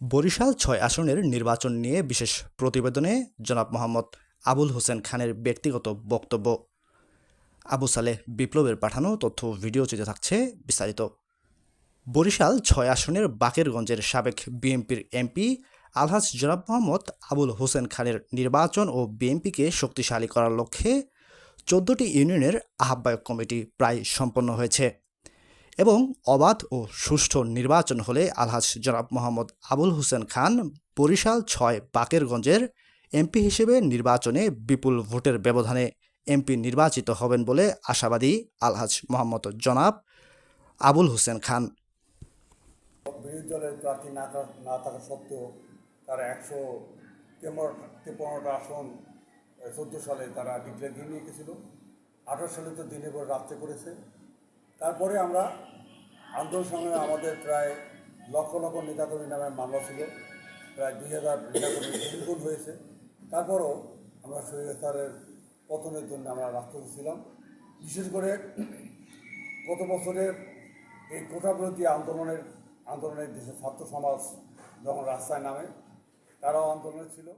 বরিশাল ছয় আসনের নির্বাচন নিয়ে বিশেষ প্রতিবেদনে জনাব মোহাম্মদ আবুল হোসেন খানের ব্যক্তিগত বক্তব্য। আবু সালেহ বিপ্লবের পাঠানো তথ্য ভিডিও চিত্রে থাকছে বিস্তারিত। বরিশাল ছয় আসনের বাকেরগঞ্জের সাবেক বিএনপির এমপি আলহাজ জনাব মোহাম্মদ আবুল হোসেন খানের নির্বাচন ও বিএনপিকে শক্তিশালী করার লক্ষ্যে চোদ্দটি ইউনিয়নের আহ্বায়ক কমিটি প্রায় সম্পন্ন হয়েছে। এবং অবাধ ও সুষ্ঠু নির্বাচন হলে আলহাজ জনাব মোহাম্মদ আবুল হোসেন খান বরিশাল ছয় বাকেরগঞ্জের এমপি হিসেবে নির্বাচনে বিপুল ভোটের ব্যবধানে এমপি নির্বাচিত হবেন বলে আশাবাদী আলহাজ মোহাম্মদ জনাব আবুল হোসেন খান। বিরোধী দলের প্রার্থী না না থাকা সত্ত্বেও তারা একশো তেপন্নটা আসন, চোদ্দ সালে তারা ডিক্লেয়ার দিয়ে নিয়ে গেছিল। আঠারো সালে তো দিনের পর রাত্রে করেছে। তারপরে আমরা আন্দোলন সময় আমাদের প্রায় লক্ষ লক্ষ নেতাকর্মী নামে মামলা ছিল। প্রায় দুই হাজার নেতাকর্মী হয়েছে। তারপরও আমরা স্যারের পতনের জন্য আমরা রাস্তাতে ছিলাম। বিশেষ করে গত বছরের এই কোটা বিরোধী আন্দোলনের আন্দোলনের দেশের ছাত্র সমাজ যখন রাস্তায় নামে, তারাও আন্দোলনে ছিল।